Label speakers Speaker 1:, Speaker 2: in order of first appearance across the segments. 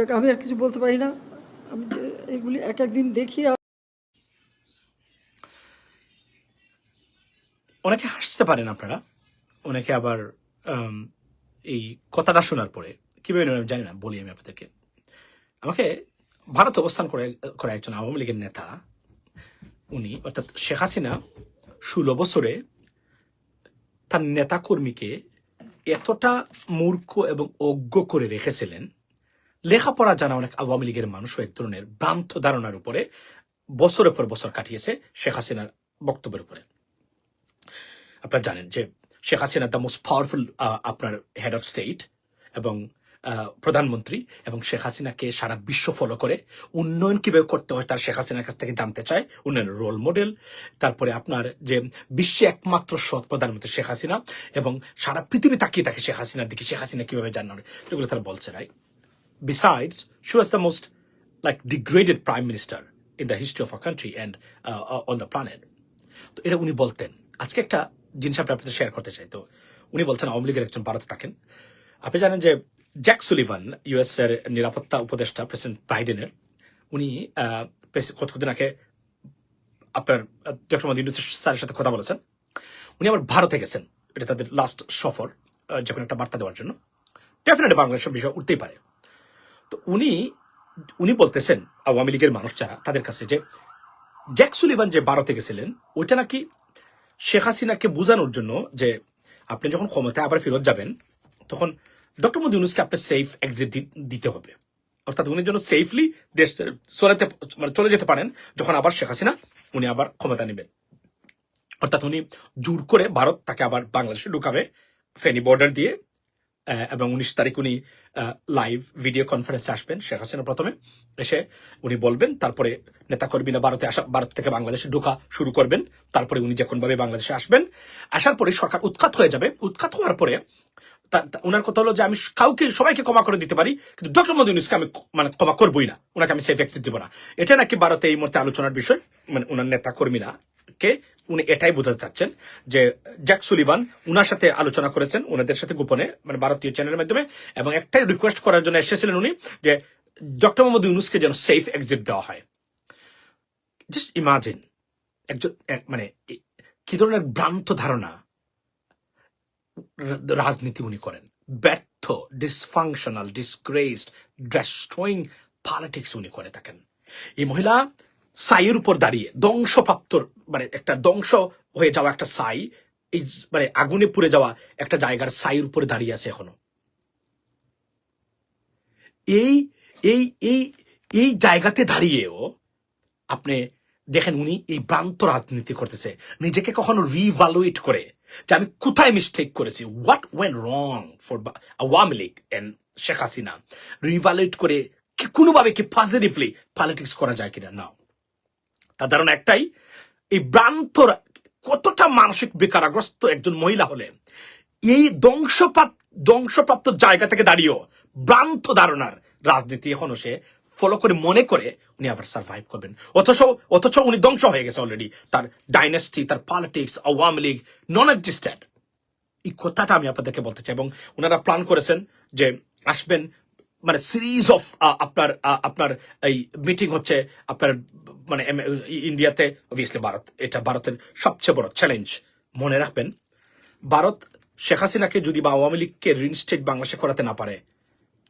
Speaker 1: দেখ আমি আর কিছু বলতে পারি না। আমি যে এগুলি এক একদিন দেখি
Speaker 2: অনেকে হাসতে পারেন আপনারা। অনেকে আবার এই কথাটা শোনার পরে, কীভাবে জানি না, বলি আমি আপনাদেরকে। আমাকে ভারত অবস্থান করে, করা একজন আওয়ামী লীগের নেতা, উনি, অর্থাৎ শেখ হাসিনা, ষোলো বছরে তার নেতা কর্মীকে এতটা মূর্খ এবং অজ্ঞ করে রেখেছিলেন লেখাপড়া জানা অনেক আওয়ামী লীগের মানুষও এক ধরনের ভ্রান্ত ধারণার উপরে বছরের পর বছর কাটিয়েছে শেখ হাসিনার বক্তব্যের উপরে। আপনারা জানেন যে Sheikh Hasina the most powerful আপনার হেড অফ স্টেট এবং প্রধানমন্ত্রী এবং শেখ হাসিনাকে সারা বিশ্ব ফলো করে। উন্নয়ন কীভাবে করতে হয় তার শেখ হাসিনার কাছ থেকে জানতে চায়। উন্নয়নের রোল মডেল তারপরে আপনার যে বিশ্বে একমাত্র সৎ প্রধানমন্ত্রী শেখ হাসিনা এবং সারা পৃথিবী তাকিয়ে থাকে শেখ হাসিনার দিকে। শেখ হাসিনা কীভাবে জানানো এগুলো তারা বলছে right Besides, she was the most like degraded prime minister in the history of our country and uh, uh, on the planet. তো এটা উনি বলতেন। আজকে একটা জিনিস আপনি আপনাদের শেয়ার করতে চাই। তো উনি বলছেন আওয়ামী লীগের একজন ভারতে থাকেন। আপনি জানেন যে জ্যাক সুলিভান ইউএস এর নিরাপত্তা উপদেষ্টা প্রেসিডেন্ট বাইডেনের উনি কতদিন আগে আপনার ডক্টর মোদী ইউনুস স্যারের সাথে কথা বলেছেন। উনি আবার ভারতে গেছেন। এটা তাদের লাস্ট সফর যখন একটা বার্তা দেওয়ার জন্য। ডেফিনেটলি বাংলাদেশের বিষয় উঠতেই পারে। তো উনি উনি বলতেছেন, আওয়ামী লীগের মানুষ যারা তাদের কাছে যে, জ্যাক সুলিভান যে ভারতে গেছিলেন, ওইটা নাকি শেখ হাসিনাকে বোঝানোর জন্য যে, আপনি যখন ক্ষমতায় আবার ফেরত যাবেন, তখন ডক্টর মোদী ইউনুসকে আপনি সেফ এক্সিট দিতে হবে। অর্থাৎ উনি যেন সেফলি দেশ, চলাতে মানে চলে যেতে পারেন, যখন আবার শেখ হাসিনা, উনি আবার ক্ষমতা নেবেন। অর্থাৎ উনি জোর করে ভারত তাকে আবার বাংলাদেশে ঢুকাবে, ফেনী বর্ডার দিয়ে এবং উনিশ তারিখ উনি লাইভ ভিডিও কনফারেন্সে আসবেন, শেখ হাসিনা প্রথমে। এসে উনি বলবেন, তারপরে নেতাকর্মীরা ভারতে আসা, ভারত থেকে বাংলাদেশে ঢোকা শুরু করবেন। তারপরে উনি যখন ভাবে বাংলাদেশে আসবেন। আসার পরে সরকার উৎখাত হয়ে যাবে। উৎখাত হওয়ার পরে ওনার কথা হলো যে, আমি কাউকে, সবাইকে ক্ষমা করে দিতে পারি, কিন্তু ডক্টর মোদী ইউনুসকে আমি মানে ক্ষমা করবোই না। ওনাকে আমি সেফ এক্সিট দিব না। এটা নাকি ভারতে এই মুহূর্তে আলোচনার বিষয়? মানে ওনার নেতা কর্মীরা কে উনি এটাই বোঝাতে চাচ্ছেন যে জ্যাক সুলিভান উনার সাথে আলোচনা করেছেন ওনাদের সাথে গোপনে মানে ভারতীয় চ্যানেলের মাধ্যমে, এবং একটাই রিকোয়েস্ট করার জন্য এসেছিলেন উনি যে ডক্টর মোহাম্মদ ইউনুসকে যেন সেফ এক্সিট দেওয়া হয়। জাস্ট ইমাজিন একজন মানে কি ধরনের ভ্রান্ত ধারণা রাজনীতি উনি করেন। ব্যর্থ ডিসফাংশনাল ডিসগ্রেসড ডেস্ট্রয়িং পলিটিক্স উনি করে থাকেন। এই মহিলা সাইয়ের উপর দাঁড়িয়ে, ধ্বংসপ্রাপ্ত মানে একটা ধ্বংস হয়ে যাওয়া একটা সাই, এই মানে আগুনে পুড়ে যাওয়া একটা জায়গার সাইয়ের উপরে দাঁড়িয়ে আছে এখনও। এই এই এই এই জায়গাতে দাঁড়িয়েও আপনি দেখেন উনি এই ভ্রান্ত রাজনীতি করতেছে। নিজেকে কখনো রিভ্যালুয়েট করে যে আমি কোথায় মিস্টেক করেছি? What went wrong for Awami League and Sheikh Hasina revaluate করে কোনোভাবে কি পজিটিভলি পলিটিক্স করা যায় কিনা? না তার ধারণা একটাই, এই ভ্রান্ত কতটা মানসিক বেকারাগ্রস্ত একজন মহিলা হলে, এই ধ্বংসপ্রাপ্ত ধ্বংসপ্রাপ্ত জায়গা থেকে দাঁড়িয়েও ভ্রান্ত ধারণার রাজনীতি এখনও সে ফলো করে, মনে করে উনি আবার সার্ভাইভ করবেন। অথচ অথচ উনি ধ্বংস হয়ে গেছে অলরেডি তার ডাইনেস্টি তার politics Awami League non existed এই কথাটা আমি আপনাদেরকে বলতে চাই এবং ওনারা প্ল্যান করেছেন যে আসবেন মানে সিরিজ অফ আপনার আপনার এই মিটিং হচ্ছে আপনার মানে ইন্ডিয়াতে অবভিয়াসলি ভারত, এটা ভারতের সবচেয়ে বড় চ্যালেঞ্জ মনে রাখবেন, ভারত, শেখ হাসিনাকে যদি বা আওয়ামী লীগকে রিনস্টেট বাংলাদেশে করাতে না পারে,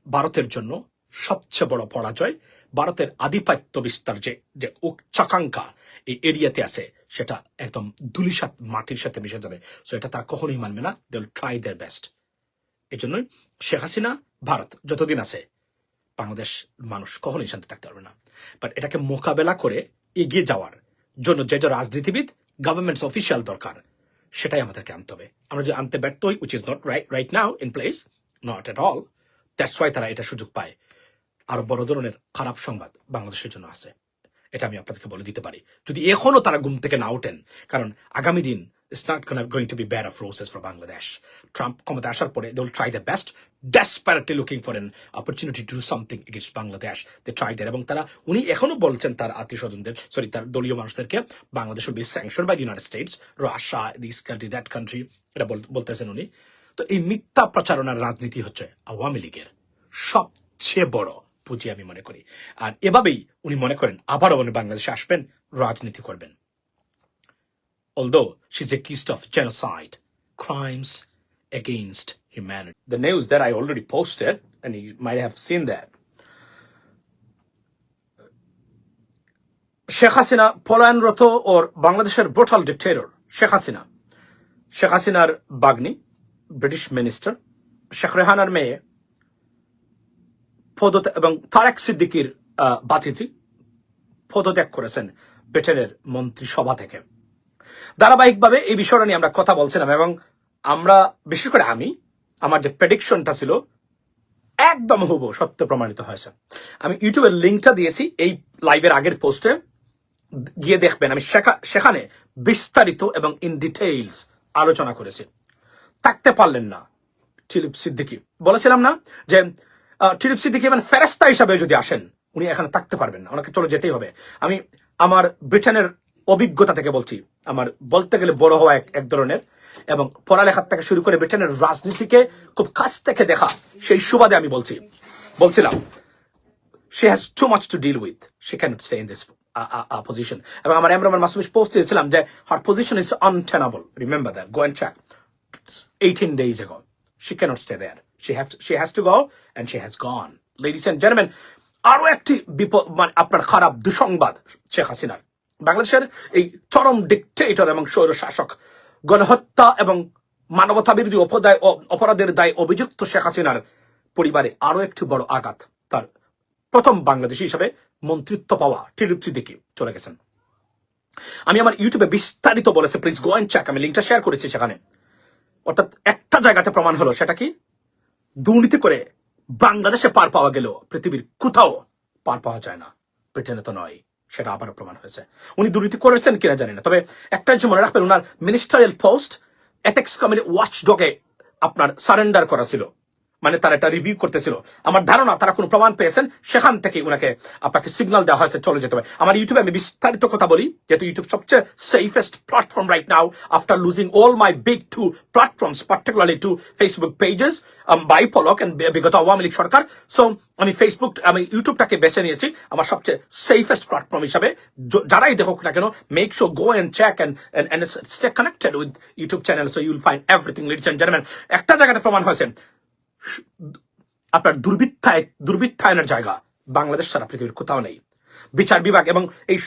Speaker 2: ভারতের জন্য সবচেয়ে বড় পরাজয় ভারতের আধিপত্য বিস্তার যে যে উচ্চাকাঙ্ক্ষা এই এরিয়াতে আছে, সেটা একদম দুলিসাত মাটির সাথে মিশে যাবে। সো এটা তারা কখনোই মানবে না দে ট্রাই দেয়ার বেস্ট এই জন্যই শেখ হাসিনা, ভারত যতদিন আছে, বাংলাদেশ মানুষ কখনোই শান্তি থাকতে পারবে না। বাট এটাকে মোকাবেলা করে এগিয়ে যাওয়ার জন্য যে রাজনীতিবিদ গভর্নমেন্টস অফিসিয়াল দরকার, সেটাই আমাদেরকে আনতে হবে। আমরা যে আনতে ব্যর্থ হই which is not right right now in place not at all that's why তারা এটা সুযোগ পায়। আরও বড় ধরনের খারাপ সংবাদ বাংলাদেশের জন্য আছে। এটা আমি আপনাদেরকে বলে দিতে পারি। যদি এখনও তারা ঘুম থেকে না ওঠেন, কারণ আগামী দিন it's not going to be bed of roses for Bangladesh Trump ক্ষমতা আসার they will try the best desperately looking for an opportunity to do something against Bangladesh they try এবং তারা, উনি এখনও বলছেন তার দলীয় মানুষদেরকে, Bangladesh will be sanction by United States Russia this country that country এটা বল- বলতেছেন উনি। তো এই মিথ্যা প্রচারণার রাজনীতি হচ্ছে আওয়ামী লীগের সবচেয়ে বড় পুঁজি আমি মনে করি। আর এভাবেই উনি মনে করেন, আবারও উনি বাংলাদেশে আসবেন, রাজনীতি করবেন। Although she's accused of genocide, crimes against humanity. The news that I already posted, and you might have seen that. Sheikh Hasina পলায়নরত ওর বাংলাদেশের ব্রোটাল ডিক্টেটর শেখ হাসিনা শেখ হাসিনার বাগ্নি ব্রিটিশ মিনিস্টার শেখ রেহানার মেয়ে পদত্যাগ এবং তারেক সিদ্দিকির বাতিজি পদত্যাগ করেছেন ব্রিটেনের মন্ত্রিসভা থেকে ধারাবাহিকভাবে এই বিষয়টা নিয়ে আমরা কথা বলছিলাম এবং আমরা, বিশেষ করে আমি, আমার যে প্রেডিকশনটা ছিল, একদম হুবো সত্য প্রমাণিত হয়েছে। আমি ইউটিউবের লিঙ্কটা দিয়েছি এই লাইভের আগের পোস্টে গিয়ে দেখবেন, আমি সেখানে বিস্তারিত এবং ইন ডিটেইলস আলোচনা করেছি। থাকতে পারলেন না টিলিপ সিদ্দিকি। বলেছিলাম না যে টিলিপ সিদ্দিকি মানে ফেরেস্তা হিসাবে যদি আসেন, উনি এখানে থাকতে পারবেন না, ওনাকে চলে যেতেই হবে। আমি আমার ব্রিটেনের অভিজ্ঞতা থেকে বলছি আমার বলতে গেলে বড় হওয়া এক ধরনের এবং পড়ালেখার থেকে শুরু করে ব্রিটেনের রাজনীতিকে খুব কাছ থেকে দেখা সেই সুবাদে আমি বলছি বলছিলাম she has too much to deal with. She cannot stay in this uh, uh, uh. এবং আমার মাসুমিশ পোস্ট দিয়েছিলাম যে her position is untenable. Remember that. Go and check. 18 days ago. She cannot stay there. She has she has to go and she has gone. Ladies and gentlemen, আরও একটি বিপদ মানে আপনার খারাপ দুঃসংবাদ শেখ হাসিনার বাংলাদেশের এই চরম ডিকটেটর এবং স্বৈর শাসক গণহত্যা এবং মানবতা বিরোধী অপরাধের দায় অভিযুক্ত শেখ হাসিনার পরিবারে আরও একটি বড় আঘাত। তার প্রথম বাংলাদেশি হিসাবে মন্ত্রিত্ব পাওয়া টিলিপ সিদ্দিকি চলে গেছেন। আমি আমার ইউটিউবে বিস্তারিত বলেছে প্লিজ গো অ্যান্ড চেক আমি লিঙ্কটা শেয়ার করেছি সেখানে। অর্থাৎ একটা জায়গাতে প্রমাণ হলো, সেটা কি? দুর্নীতি করে বাংলাদেশে পার পাওয়া গেল পৃথিবীর কোথাও পার পাওয়া যায় না। ব্রিটেনে তো নয়। সেটা আবারও প্রমাণ হয়েছে। উনি দুর্নীতি করেছেন কিনা জানি না। তবে একটা জিনিস মনে রাখবেন ওনার ministerial post ethics committee watch ডগে আপনার সারেন্ডার করা ছিল। মানে তারা এটা রিভিউ করতেছিল। আমার ধারণা, তারা কোনো প্রমাণ পেয়েছেন, সেখান থেকে ওনাকে আপনাকে সিগন্যাল দেওয়া হয়েছে, চলে যেতে হবে। আমার ইউটিউবে আমি বিস্তারিত কথা বলি, যেহেতু ইউটিউব সবচেয়ে safest platform right now after losing all my big two platforms particularly two Facebook pages by Palak and বিগত আওয়ামী লীগ সরকার সো আমি ফেসবুক আমি ইউটিউবটাকে বেছে নিয়েছি, আমার সবচেয়ে সেফেস্ট প্ল্যাটফর্ম হিসাবে। যারাই দেখুক না কেন make sure go and check and stay connected with YouTube channel so you'll find everything ladies and gentleman একটা জায়গাতে প্রমাণ হয়েছে আপনার দুর্বৃত্তায় দুর্বৃত্তায়নের জায়গা বাংলাদেশ সারা পৃথিবীর কোথাও নেই। বিচার বিভাগ এবং এই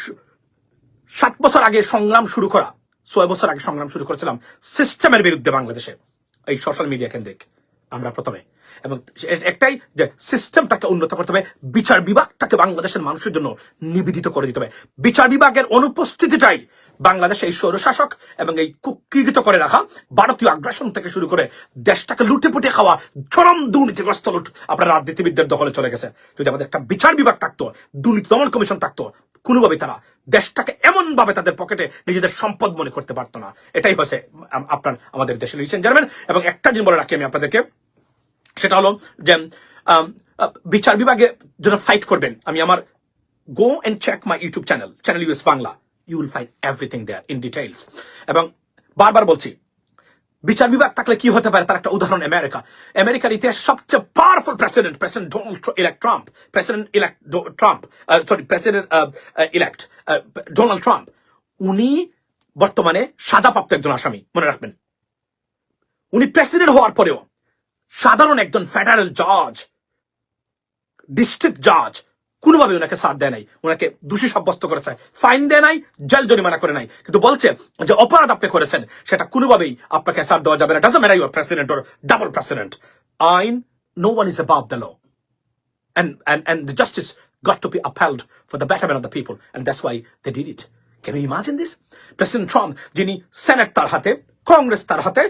Speaker 2: সাত বছর আগে সংগ্রাম শুরু করা, ছয় বছর আগে সংগ্রাম শুরু করেছিলাম সিস্টেমের বিরুদ্ধে বাংলাদেশে, এই সোশ্যাল মিডিয়া কেন্দ্রিক। আমরা প্রথমে এবং একটাই যে সিস্টেমটাকে উন্নত করতে হবে, বিচার বিভাগটাকে বাংলাদেশের মানুষের জন্য নিবেদিত করে দিতে হবে। বিচার বিভাগের অনুপস্থিতিটাই বাংলাদেশে এই স্বৈরশাসক এবং এই কুকীকৃত করে রাখা ভারতীয় আগ্রাসন থেকে শুরু করে দেশটাকে লুটে পুটে খাওয়া চরম দুর্নীতিগ্রস্ত লুট আপনার রাজনীতিবিদদের দখলে চলে গেছে। যদি আমাদের একটা বিচার বিভাগ থাকতো, দুর্নীতি দমন কমিশন থাকতো কোনোভাবে তারা দেশটাকে এমন ভাবে তাদের পকেটে নিজেদের সম্পদ মনে করতে পারতো না। এটাই হচ্ছে আপনার, আমাদের দেশে লিখছেন জানবেন এবং একটা জিনিস বলে রাখি আমি আপনাদেরকে। সেটা হলো যে বিচার বিভাগে যারা ফাইট করবেন, আমি আমার go and check my YouTube channel channel US Bangla you will find everything there in details এবং বারবার বলছি, বিচার বিভাগ থাকলে কি হতে পারে? তার একটা উদাহরণ আমেরিকা। আমেরিকার ইতিহাসে সবচেয়ে powerful president president Donald elect Trump president elect Trump sorry president elect Donald Trump উনি বর্তমানে সাজাপ্রাপ্ত একজন আসামি, মনে রাখবেন। উনি প্রেসিডেন্ট হওয়ার পরেও সাধারণ একজন ফেডারেল জজ ডিস্ট্রিক্ট জজ কোনোভাবে ওনাকে সাথ দেয় নাই। ওনাকে দোষী সাব্যস্ত করেছে। ফাইন দেয় নাই জেল জরিমানা করে নাই। কিন্তু বলছে যে অপরাধ আপনি করেছেন সেটা কোনোভাবেই আপনাকে সাথ দেওয়া যাবে না। Doesn't matter your president or double president আইন no one is above the law and and the justice got to be upheld for the betterment of the people, and that's why they did it. Can you imagine this? President Trump, যিনি senate তার হাতে কংগ্রেস তার হাতে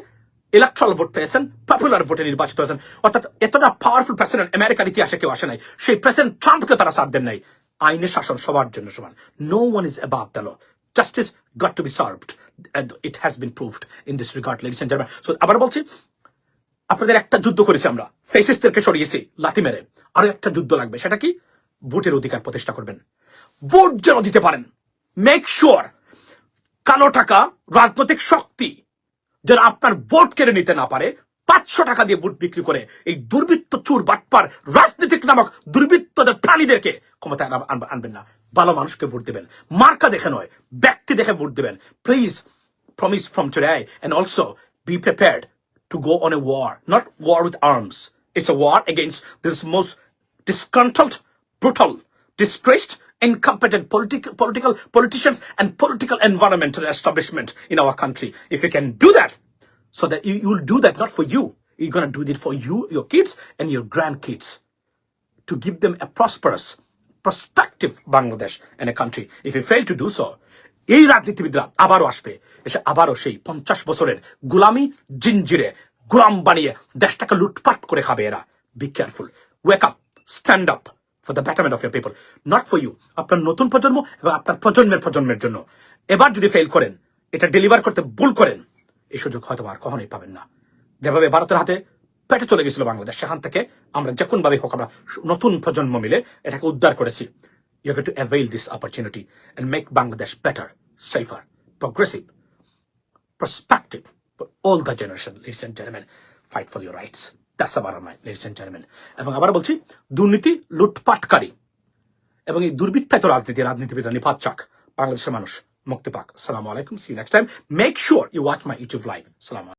Speaker 2: electoral vote পেয়েছেন popular ভোটে নির্বাচিত হয়েছেন। অর্থাৎ এতটা পাওয়ারফুল প্রেসিডেন্ট আমেরিকার ইতিহাসে কেউ আসে নাই। সেই প্রেসিডেন্ট ট্রাম্পকে তারা সাথ দেন নাই। আইনের শাসন সবার জন্য সমান। No one is above the law justice got to be served it has been proved in this regard ladies and gentleman so আবার বলছি, আপনাদের একটা যুদ্ধ করেছি আমরা। ফেসিস্টদেরকে সরিয়েছি, লাথি মেরে। আরও একটা যুদ্ধ লাগবে। সেটা কি? ভোটের অধিকার প্রতিষ্ঠা করবেন। ভোট যেন দিতে পারেন। মেক শিওর কালো টাকা, রাজনৈতিক শক্তি যেন আপনার ভোট কেড়ে নিতে না পারে পাঁচশো টাকা দিয়ে ভোট বিক্রি করে এই দুর্বৃত্ত চুর বাটপার রাজনীতিক নামক দুর্বৃত্তদের প্রাণীদেরকে ক্ষমতায় আনবেন না। ভালো মানুষকে ভোট দেবেন। মার্কা দেখে নয় ব্যক্তি দেখে ভোট দেবেন। Please promise from today and also be prepared to go on a war, not war with arms. It's a war against this most disgruntled, brutal, disgraced, incompetent political, political politicians and political environmental establishment in our country. If you can do that, so that you, will do that not for you, you're gonna do it for you, your kids, and your grandkids to give them a prosperous, prospective Bangladesh and a country. If you fail to do so, এই রাজনীতিবিদরা আবারও আসবে এসে আবারও সেই পঞ্চাশ বছরের গুলামি জিঞ্জিরে গুলাম বানিয়ে দেশটাকে লুটপাট করে খাবে এরা be careful wake up stand up for the betterment of your people not for you আপনার নতুন প্রজন্ম এবং আপনার প্রজন্মের প্রজন্মের জন্য এবার যদি ফেল করেন এটা ডেলিভার করতে ভুল করেন এই সুযোগ হয়তো আর কখনোই পাবেন না যেভাবে ভারতের হাতে পেটে চলে গেছিল বাংলাদেশ সেখান থেকে আমরা যে কোন ভাবে হোক আমরা নতুন প্রজন্ম মিলে এটাকে উদ্ধার করেছি you have to avail this opportunity and make Bangladesh better safer progressive prospective for all the generation, ladies and gentlemen. Fight for your rights. That's আবার mind, ladies and gentlemen. এবং আবার বলছি দুর্নীতি লুটপাটকারী। এবং এই দুর্বৃত্তায়িত রাজনীতি রাজনীতিবিদ নিপাত চাক। বাংলাদেশের মানুষ মুক্তি পাক। সালাম আলাইকুম। See next time make sure you watch my YouTube live সালাম